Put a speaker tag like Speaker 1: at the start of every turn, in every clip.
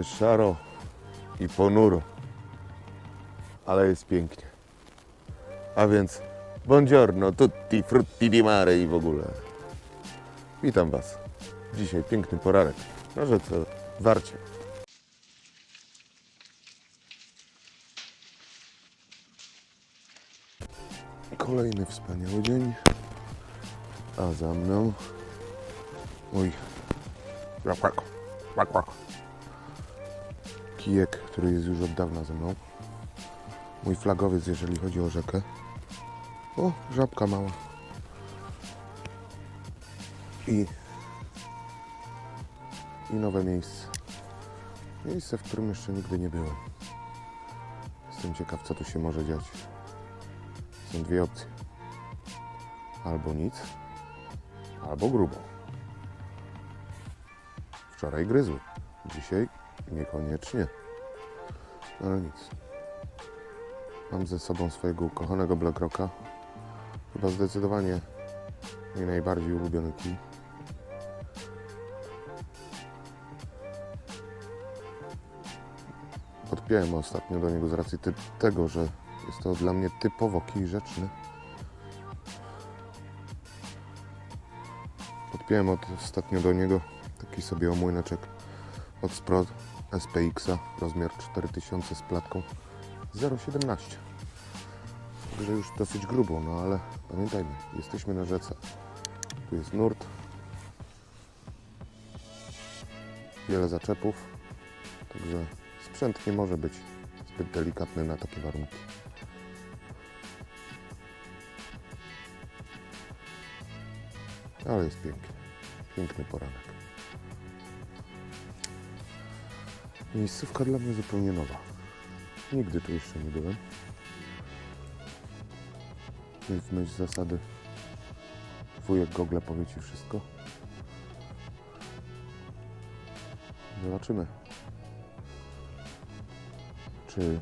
Speaker 1: Niby szaro i ponuro, ale jest pięknie. A więc buongiorno, tutti frutti di mare i w ogóle. Witam Was. Dzisiaj piękny poranek na rzece Warcie. Kolejny wspaniały dzień. A za mną mój łak, łak, łak, łak. Kijek, który jest już od dawna ze mną. Mój flagowiec, jeżeli chodzi o rzekę. O, żabka mała. I, i nowe miejsce. Miejsce, w którym jeszcze nigdy nie byłem. Jestem ciekaw, co tu się może dziać. Są dwie opcje. Albo nic, albo grubo. Wczoraj gryzły, dzisiaj niekoniecznie. Ale nic. Mam ze sobą swojego ukochanego Blackrocka. Chyba zdecydowanie mój najbardziej ulubiony kij. Podpiąłem ostatnio do niego z racji tego, że jest to dla mnie typowo kij rzeczny. Podpiąłem od, ostatnio do niego taki sobie omłyneczek od Sprott SPX-a, rozmiar 4000 z platką 0,17. Także już dosyć grubo, no ale pamiętajmy, jesteśmy na rzece. Tu jest nurt, wiele zaczepów, także sprzęt nie może być zbyt delikatny na takie warunki. Ale jest pięknie. Piękny poranek. Miejscówka dla mnie zupełnie nowa. Nigdy tu jeszcze nie byłem. Więc w myśl zasady wujek Google powie Ci wszystko. Zobaczymy. Czy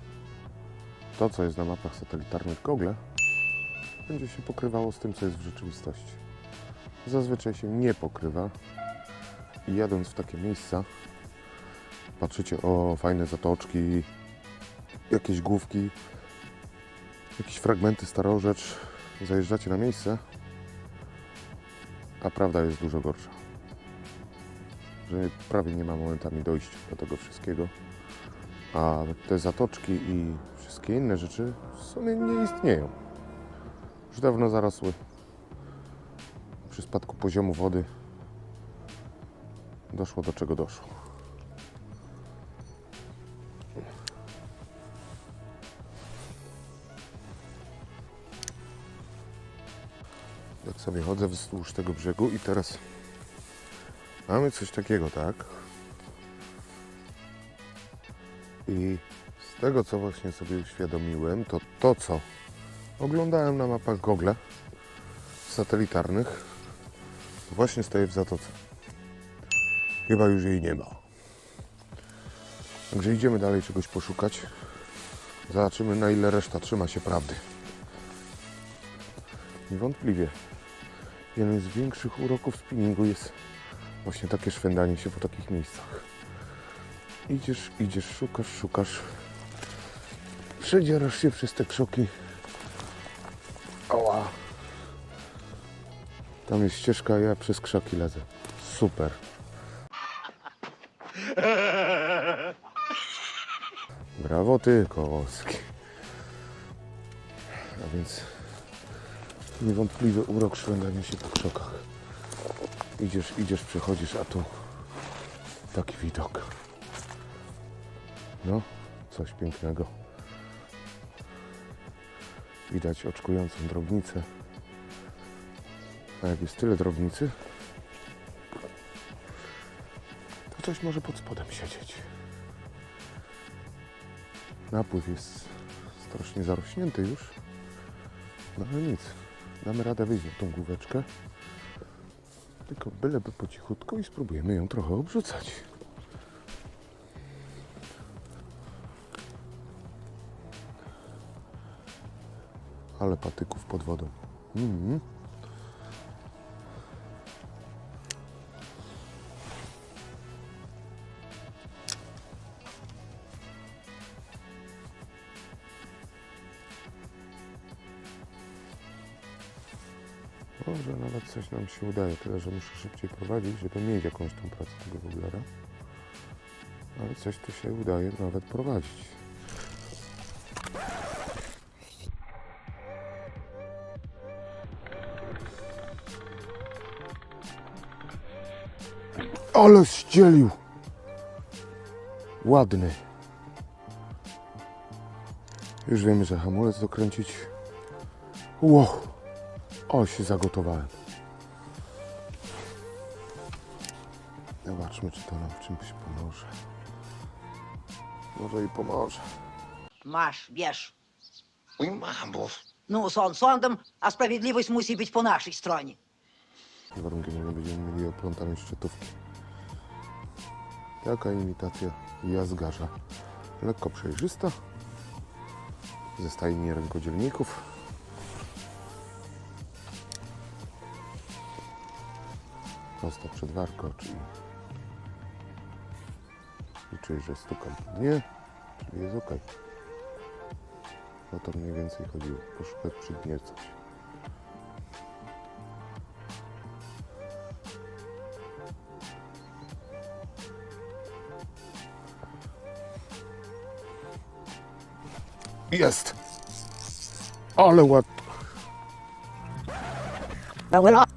Speaker 1: to, co jest na mapach satelitarnych Google, będzie się pokrywało z tym, co jest w rzeczywistości. Zazwyczaj się nie pokrywa i jadąc w takie miejsca, patrzycie o fajne zatoczki, jakieś główki, jakieś fragmenty starorzecz, zajeżdżacie na miejsce, a prawda jest dużo gorsza. Że prawie nie ma momentami dojść do tego wszystkiego, a te zatoczki i wszystkie inne rzeczy w sumie nie istnieją. Już dawno zarosły. Przy spadku poziomu wody doszło do czego doszło. Sobie chodzę wzdłuż tego brzegu i teraz mamy coś takiego, tak? I z tego, co właśnie sobie uświadomiłem, to to, co oglądałem na mapach Google satelitarnych, właśnie stoję w zatoce. Chyba już jej nie ma. Także idziemy dalej czegoś poszukać. Zobaczymy, na ile reszta trzyma się prawdy. Niewątpliwie jeden z większych uroków spinningu jest właśnie takie szwendanie się po takich miejscach. Idziesz, idziesz, szukasz, szukasz. Przedzierasz się przez te krzoki. Ała. Tam jest ścieżka, ja przez krzaki lezę. Super. Brawo ty, Kołoski. A więc niewątpliwy urok szwendania się po krzokach. Idziesz, idziesz, przechodzisz, a tu taki widok. No, coś pięknego. Widać oczkującą drobnicę. A jak jest tyle drobnicy, to coś może pod spodem siedzieć. Napływ jest strasznie zarośnięty już. No ale nic. Damy radę wyjść tą główeczkę. Tylko byleby po cichutku i spróbujemy ją trochę obrzucać. Ale patyków pod wodą. Mhm. Może nawet coś nam się udaje, tyle że muszę szybciej prowadzić, żeby mieć jakąś tą pracę tego woblera. Ale coś tu się udaje nawet prowadzić. Ale ścielił! Ładny. Już wiemy, że hamulec dokręcić. Ło! Oj, się zagotowałem. Zobaczmy, czy to nam w czymś pomoże. Może i pomoże.
Speaker 2: Masz, bierz.
Speaker 3: Mój mam,
Speaker 2: bo... No, sąd sądem, a sprawiedliwość musi być po naszej
Speaker 1: stronie. Warunkiem, że nie będziemy mieli oplątanej szczytówki. Taka imitacja jazgarza. Lekko przejrzysta. Ze stajni rękodzielników. prosto przed warkocz i czuję, że stukam po dnie, czyli jest ok. O to mniej więcej chodziło, poszukać przy dnie coś. Jest! Ale ład... Well,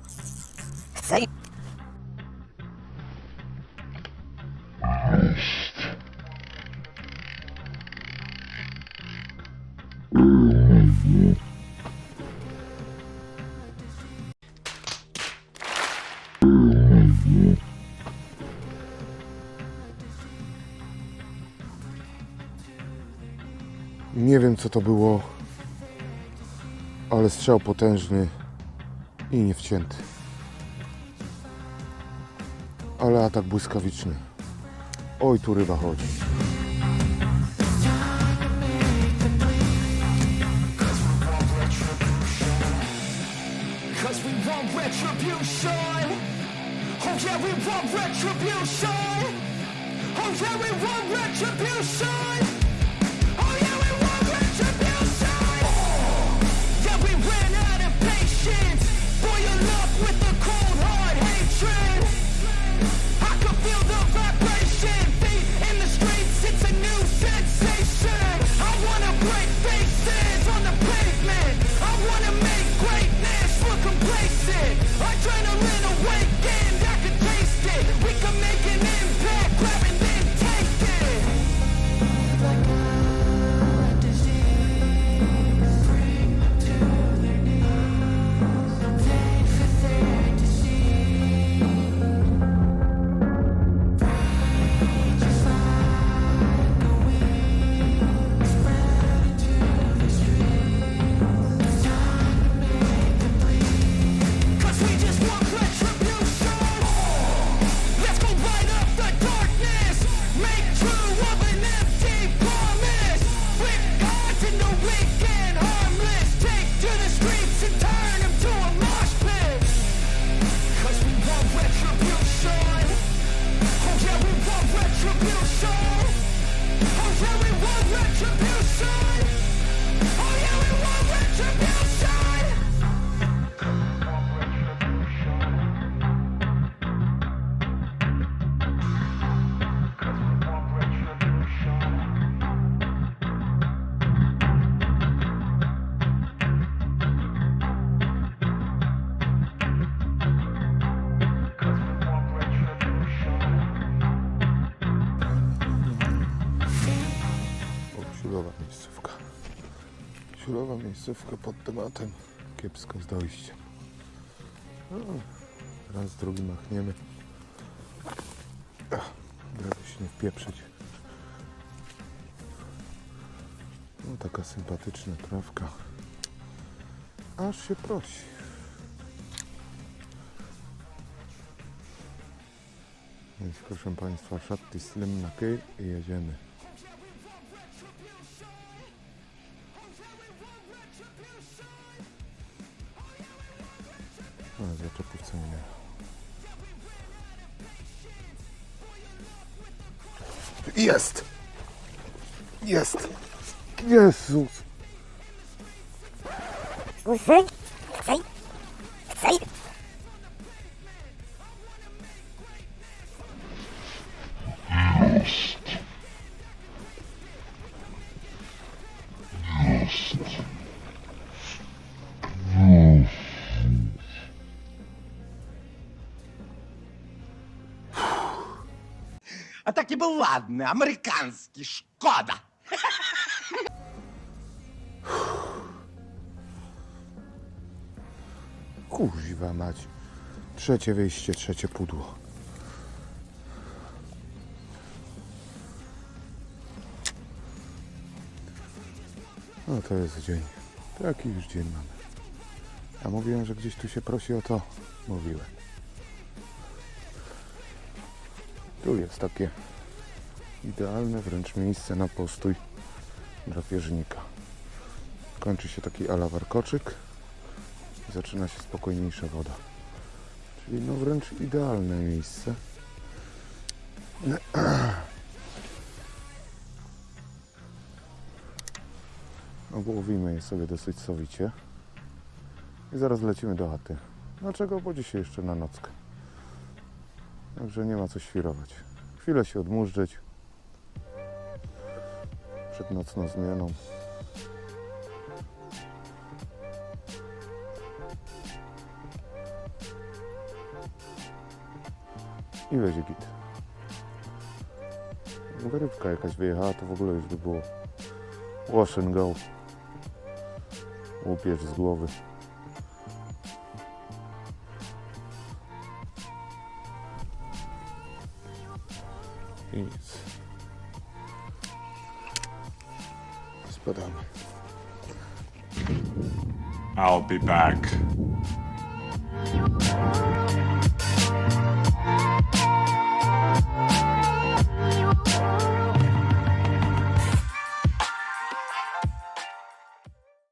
Speaker 1: wiem co to było, ale strzał potężny i nie wcięty. Ale atak błyskawiczny. Oj, tu ryba chodzi.
Speaker 4: Retribution. Oh yeah, we want retribution.
Speaker 1: O, silowa miejscówka. Silowa miejscówka pod tematem. Kiepsko z dojściem. No, raz, drugi machniemy. Ach, Żeby się nie wpieprzyć. No, taka sympatyczna trawka. Aż się prosi. Więc proszę Państwa, szatty slim na kyj i jedziemy. Jest! Jest! Jezus!
Speaker 5: Chcej, był ładny, amerykański, szkoda.
Speaker 1: Kurwa mać. Trzecie wyjście, trzecie pudło. No to jest dzień. Taki już dzień mamy. A mówiłem, że gdzieś tu się prosi o to. Mówiłem. Tu jest takie idealne wręcz miejsce na postój drapieżnika. Kończy się taki ala warkoczyk i zaczyna się spokojniejsza woda. Czyli no wręcz idealne miejsce. Obłowimy je sobie dosyć sowicie. I zaraz lecimy do chaty. Dlaczego? Bo dzisiaj jeszcze na nockę. Także nie ma co świrować. Chwilę się odmurzyć. Przed nocną zmianą. I będzie git. Rybka jakaś wyjechała, to w ogóle już by było wash and go. Łupież z głowy. I nic. Spadamy.
Speaker 6: I'll be back.